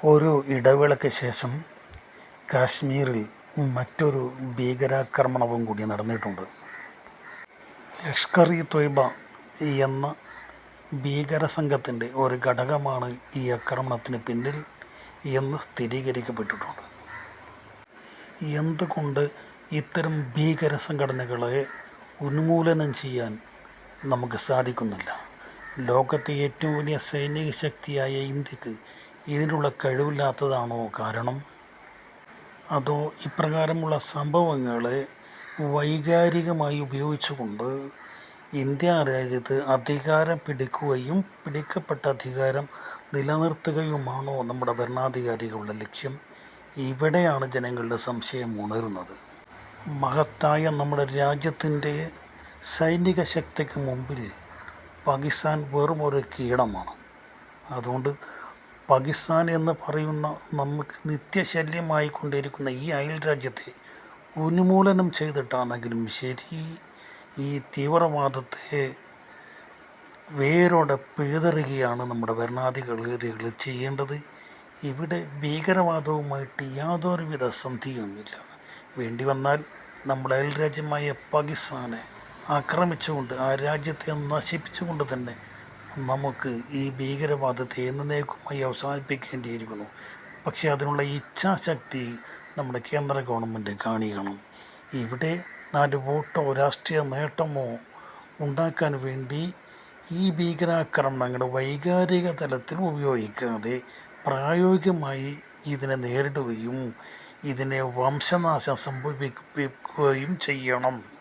ഒരു ഇടവേളയ്ക്ക് ശേഷം കാശ്മീരിൽ മറ്റൊരു ഭീകരാക്രമണവും കൂടി നടന്നിട്ടുണ്ട്. ലഷ്കർ ഇ തൊയ്ബ എന്ന ഭീകര സംഘത്തിന്റെ ഒരു ഘടകമാണ് ഈ ആക്രമണത്തിന് പിന്നിൽ എന്ന് സ്ഥിരീകരിക്കപ്പെട്ടിട്ടുണ്ട്. എന്തുകൊണ്ട് ഇത്തരം ഭീകര സംഘടനകളെ ഉന്മൂലനം ചെയ്യാൻ നമുക്ക് സാധിക്കുന്നില്ല? ലോകത്തെ ഏറ്റവും വലിയ സൈനിക ശക്തിയായ ഇന്ത്യയ്ക്ക് ഇതിനുള്ള കഴിവില്ലാത്തതാണോ കാരണം? അതോ ഇപ്രകാരമുള്ള സംഭവങ്ങളെ വൈകാരികമായി ഉപയോഗിച്ചുകൊണ്ട് ഇന്ത്യ രാജ്യത്ത് അധികാരം പിടിക്കുകയും പിടിക്കപ്പെട്ട അധികാരം നിലനിർത്തുകയുമാണോ നമ്മുടെ ഭരണാധികാരികളുടെ ലക്ഷ്യം? ഇവിടെയാണ് ജനങ്ങളുടെ സംശയം ഉണരുന്നത്. മഹത്തായ നമ്മുടെ രാജ്യത്തിന്റെ സൈനിക ശക്തിക്ക് മുമ്പിൽ പാകിസ്ഥാൻ വെറും ഒരു കീടമാണ്. അതുകൊണ്ട് പാകിസ്ഥാൻ എന്ന് പറയുന്ന നമുക്ക് നിത്യശല്യമായി കൊണ്ടിരിക്കുന്ന ഈ അയൽ രാജ്യത്തെ ഉന്മൂലനം ചെയ്തിട്ടാണെങ്കിലും ശരി ഈ തീവ്രവാദത്തെ വേരോടെ പിഴുതെറുകയാണ് നമ്മുടെ ഭരണാധികാരികൾ ചെയ്യേണ്ടത്. ഇവിടെ ഭീകരവാദവുമായിട്ട് യാതൊരുവിധ സന്ധിയുമില്ല. വേണ്ടി വന്നാൽ നമ്മുടെ അയൽ രാജ്യമായ പാകിസ്ഥാനെ ആക്രമിച്ചുകൊണ്ട് ആ രാജ്യത്തെ നശിപ്പിച്ചുകൊണ്ട് തന്നെ നമുക്ക് ഈ ഭീകരവാദത്തെ എന്നേക്കുമായി അവസാനിപ്പിക്കേണ്ടിയിരിക്കുന്നു. പക്ഷേ അതിനുള്ള ഇച്ഛാശക്തി നമ്മുടെ കേന്ദ്ര ഗവൺമെന്റ് കാണിക്കണം. ഇവിടെ നാല് വോട്ടോ രാഷ്ട്രീയ നേട്ടമോ ഉണ്ടാക്കാൻ വേണ്ടി ഈ ഭീകരാക്രമണങ്ങൾ വൈകാരിക തലത്തിൽ ഉപയോഗിക്കാതെ പ്രായോഗികമായി ഇതിനെ നേരിടുകയും ഇതിനെ വംശനാശം സംഭവിപ്പിക്കുകയും ചെയ്യണം.